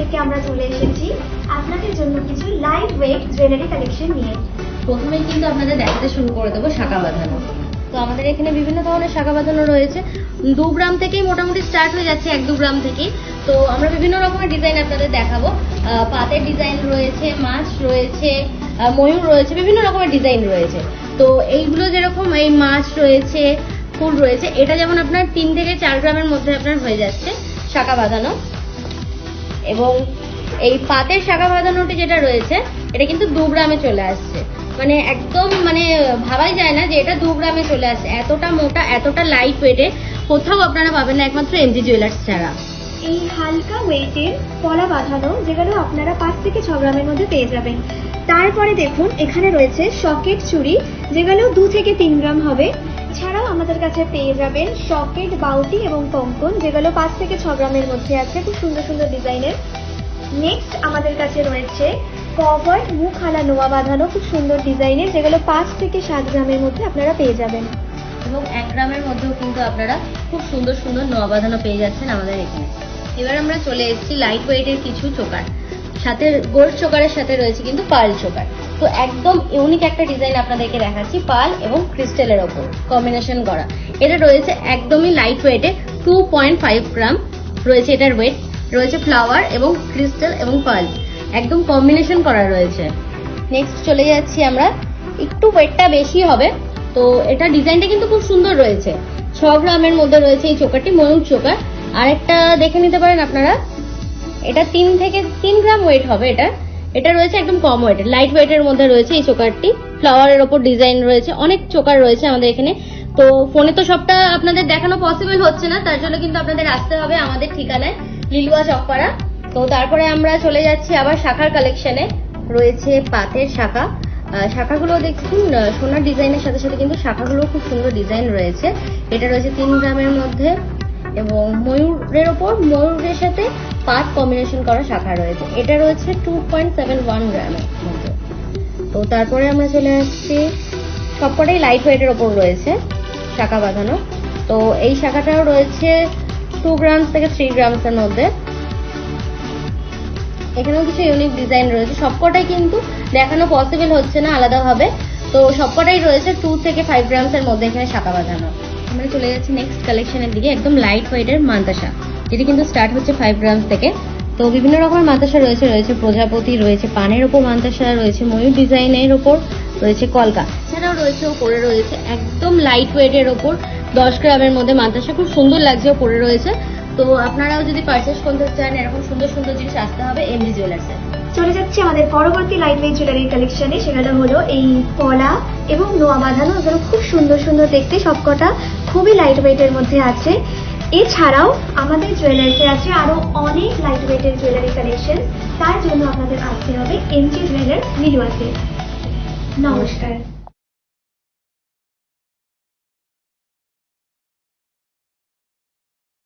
থেকে আমরা চলে এসেছি আপনাদের জন্য কিছু লাইট ওয়েট জুয়েলারি কালেকশন নিয়ে। প্রথমে কিন্তু আপনাদের দেখাতে শুরু করে দেবো শাখা বাঁধানো। তো আমাদের এখানে বিভিন্ন ধরনের শাখা বাঁধানো রয়েছে। দু গ্রাম থেকেই মোটামুটি স্টার্ট হয়ে যাচ্ছে এক দু গ্রাম থেকেই। তো আমরা বিভিন্ন রকমের ডিজাইন আপনাদের দেখাবো। পাতের ডিজাইন রয়েছে, মাছ রয়েছে ময়ূর রয়েছে, বিভিন্ন রকমের ডিজাইন রয়েছে। তো এইগুলো যেরকম এই মাছ রয়েছে, ফুল রয়েছে, এটা যেমন আপনার তিন থেকে চার গ্রামের মধ্যে আপনার হয়ে যাচ্ছে শাখা বাঁধানো। এবং এই পাতের শাখা বাঁধানোটি যেটা রয়েছে, এটা কিন্তু দু গ্রামে চলে আসছে। মানে একদম মানে ভাবাই যায় না যে এটা দু গ্রামে চলে আসে। এতটা মোটা, এতটা লাইট ওয়েটে কোথাও আপনারা পাবেন না একমাত্র এমজি জুয়েলার্স ছাড়া। এই হালকা ওয়েটের পলা বাঁধানো, যেগুলো আপনারা পাঁচ থেকে ছ গ্রামের মধ্যে পেয়ে যাবেন। তারপরে দেখুন, এখানে রয়েছে সকেট চুড়ি, যেগুলো দু থেকে তিন গ্রাম হবে। ছাড়াও আমাদের কাছে পেয়ে যাবেন সকেট বাউটি এবং কঙ্কন যেগুলো পাঁচ থেকে ছ গ্রামের মধ্যে আছে। খুব সুন্দর সুন্দর ডিজাইনের। নেক্সট আমাদের কাছে রয়েছে কভার মুখ হালা, নোয়া বাঁধানো, খুব সুন্দর ডিজাইনের, যেগুলো পাঁচ থেকে সাত গ্রামের মধ্যে আপনারা পেয়ে যাবেন। এবং এক গ্রামের মধ্যেও কিন্তু আপনারা খুব সুন্দর সুন্দর নোয়া বাঁধানো পেয়ে যাচ্ছেন আমাদের এখানে। এবার আমরা চলে এসেছি লাইট ওয়েটের কিছু চোকার। সাথে গোল্ড চোকারের সাথে রয়েছে কিন্তু পার্ল চোকার। তো একদম ইউনিক একটা ডিজাইন আপনাদেরকে দেখাচ্ছি পার্ল এবং ক্রিস্টালের ওপর কম্বিনেশন করা। এটা রয়েছে একদমই লাইট ওয়েটে টু পয়েন্ট ফাইভ গ্রাম রয়েছে এটার ওয়েট রয়েছে ফ্লাওয়ার এবং ক্রিস্টাল এবং পার্ল। একদম কম্বিনেশন করা রয়েছে। নেক্সট চলে যাচ্ছি আমরা। একটু ওয়েটটা বেশি হবে। তো এটা ডিজাইনটা কিন্তু খুব সুন্দর রয়েছে। ছ গ্রামের মধ্যে রয়েছে এই চোকারটি, ময়ূর চোকার। আরেকটা দেখে নিতে পারেন আপনারা। এটা তিন থেকে তিন গ্রাম ওয়েট হবে এটা। এটা রয়েছে একদম কম ওয়েটের লাইট ওয়েটের মধ্যে রয়েছে এই চোকারটি। ফ্লাওয়ারের ওপর ডিজাইন রয়েছে। অনেক চোকার রয়েছে আমাদের এখানে। তো ফোনে তো সবটা আপনাদের দেখানো পসিবল হচ্ছে না। তার জন্য কিন্তু আপনাদের আসতে হবে আমাদের ঠিকানায়। লিলুয়া চকপাড়া। তো তারপরে আমরা চলে যাচ্ছি আবার শাখার কালেকশনে রয়েছে পাতের শাখা। শাখাগুলো দেখুন সোনার ডিজাইনের সাথে সাথে কিন্তু শাখাগুলো খুব সুন্দর ডিজাইন রয়েছে। এটা রয়েছে তিন গ্রামের মধ্যে এবং ময়ূরের ওপর ময়ূরের সাথে পাত কম্বিনেশন করা শাখা রয়েছে। এটা রয়েছে টু পয়েন্ট সেভেন ওয়ান গ্রামের মধ্যে। তো তারপরে আমরা চলে আসছি, সবকটাই লাইট ওয়েটের ওপর রয়েছে শাখা বাঁধানো। তো এই শাখাটাও রয়েছে টু গ্রামস থেকে থ্রি গ্রামসের মধ্যে। এখানেও কিছু ইউনিক ডিজাইন রয়েছে। সবকটাই কিন্তু দেখানো পসিবল হচ্ছে না আলাদাভাবে। তো সবকটাই রয়েছে টু থেকে ফাইভ গ্রামসের মধ্যে এখানে শাখা বাঁধানো। আমরা চলে যাচ্ছি নেক্সট কালেকশনের দিকে, একদম লাইট ওয়েটের মান্তাসা যেটি কিন্তু স্টার্ট হচ্ছে ফাইভ গ্রামস থেকে। তো বিভিন্ন রকমের মান্তাসা রয়েছে রয়েছে প্রজাপতি, রয়েছে পানের ওপর মান্তাসা রয়েছে ময়ূর ডিজাইনের ওপর, রয়েছে কলকা। এছাড়াও রয়েছে, ওপরে রয়েছে একদম লাইট ওয়েটের ওপর দশ গ্রামের মধ্যে মাদ্রাসা খুব সুন্দর লাগছে ওপরে রয়েছে। তো আপনারাও যদি পারচেস করতে চান, এরকম সুন্দর সুন্দর জিনিস আসতে হবে এমজি জুয়েলার্সে চলে যাচ্ছে আমাদের পরবর্তী লাইট ওয়েট জুয়েলারি কালেকশনে সেটা হলো এই পলা এবং নোয়া বাঁধানো, এগুলো খুব সুন্দর সুন্দর দেখতে সবকটা খুবই লাইট ওয়েটের মধ্যে আছে। এছাড়াও আমাদের জুয়েলার্সে আছে আরও অনেক লাইট ওয়েটের জুয়েলারি কালেকশন তার জন্য আপনাদের আসতে হবে এমজি জুয়েলার্স লিলুয়াতে নমস্কার।